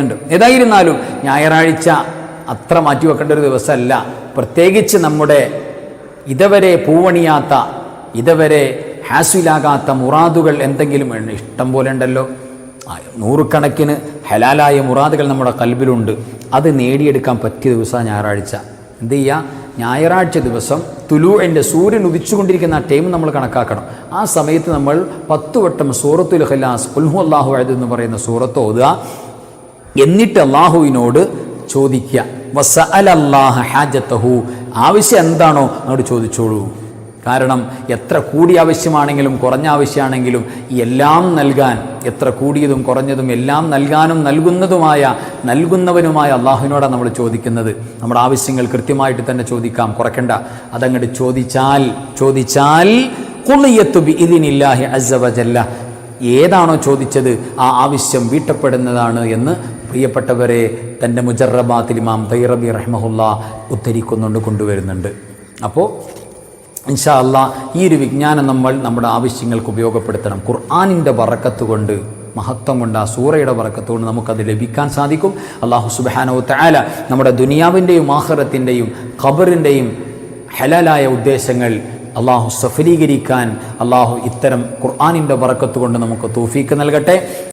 ഉണ്ട്. ഏതായിരുന്നാലും ഞായറാഴ്ച അത്ര മാറ്റിവെക്കേണ്ട ഒരു ദിവസമല്ല. പ്രത്യേകിച്ച് നമ്മുടെ ഇതുവരെ പൂവണിയാത്ത ഇതുവരെ ഹാസിലാകാത്ത മുറാദുകൾ എന്തെങ്കിലും ഇഷ്ടം പോലെ ഉണ്ടല്ലോ. നൂറുകണക്കിന് ഹലാലായ മുറാദുകൾ നമ്മുടെ കൽബിലുണ്ട്. അത് നേടിയെടുക്കാൻ പറ്റിയ ദിവസമാണ് ഞായറാഴ്ച. എന്ത് ചെയ്യുക ഞായറാഴ്ച ദിവസം തുലു എന്റെ സൂര്യൻ ഉദിച്ചുകൊണ്ടിരിക്കുന്ന ആ ടൈം നമ്മൾ കണക്കാക്കണം. ആ സമയത്ത് നമ്മൾ പത്ത് വട്ടം സൂറത്തുൽ ഹലാസ് ഉൽഹു അള്ളാഹു എന്ന് പറയുന്ന സൂറത്ത് ഓതുക. എന്നിട്ട് അള്ളാഹുവിനോട് ചോദിക്കുക. വസഅലല്ലാഹ ഹാജത്തഹു. ആവശ്യം എന്താണോ അങ്ങോട്ട് ചോദിച്ചോളൂ. കാരണം എത്ര കൂടിയ ആവശ്യമാണെങ്കിലും കുറഞ്ഞ ആവശ്യമാണെങ്കിലും എല്ലാം നൽകാൻ എത്ര കൂടിയതും കുറഞ്ഞതും എല്ലാം നൽകാനും നൽകുന്നതുമായ നൽകുന്നവനുമായ അള്ളാഹുവിനോടാണ് നമ്മൾ ചോദിക്കുന്നത്. നമ്മുടെ ആവശ്യങ്ങൾ കൃത്യമായിട്ട് തന്നെ ചോദിക്കാം. കുറയ്ക്കണ്ട. അതങ്ങോട്ട് ചോദിച്ചാൽ ചോദിച്ചാൽ കുളിയത്തു ബി ഇതിനില്ലാഹി അസവജല്ല ഏതാണോ ചോദിച്ചത് ആ ആവശ്യം വീട്ടപ്പെടുന്നതാണ് എന്ന് പ്രിയപ്പെട്ടവരെ തന്റെ മുജറബാത്തിൽ ഇമാം തൈറബി റഹ്മഹുല്ല ഉദ്ധരിക്കുന്നുണ്ട് കൊണ്ടുവരുന്നുണ്ട്. അപ്പോൾ ഇൻഷാ അല്ല ഈ ഒരു വിജ്ഞാനം നമ്മൾ നമ്മുടെ ആവശ്യങ്ങൾക്ക് ഉപയോഗപ്പെടുത്തണം. ഖുർആാനിന്റെ വറക്കത്ത് കൊണ്ട് മഹത്വം കൊണ്ട് ആ സൂറയുടെ വറക്കത്ത് കൊണ്ട് നമുക്കത് ലഭിക്കാൻ സാധിക്കും. അള്ളാഹു സുബാനോ തയാല നമ്മുടെ ദുനിയാവിന്റെയും ആഹ്റത്തിന്റെയും ഖബറിന്റെയും ഹലാലായ ഉദ്ദേശങ്ങൾ അള്ളാഹു സഫലീകരിക്കാൻ അള്ളാഹു ഇത്തരം ഖുർആാനിന്റെ വറക്കത്ത് കൊണ്ട് നമുക്ക് തൂഫീക്ക് നൽകട്ടെ.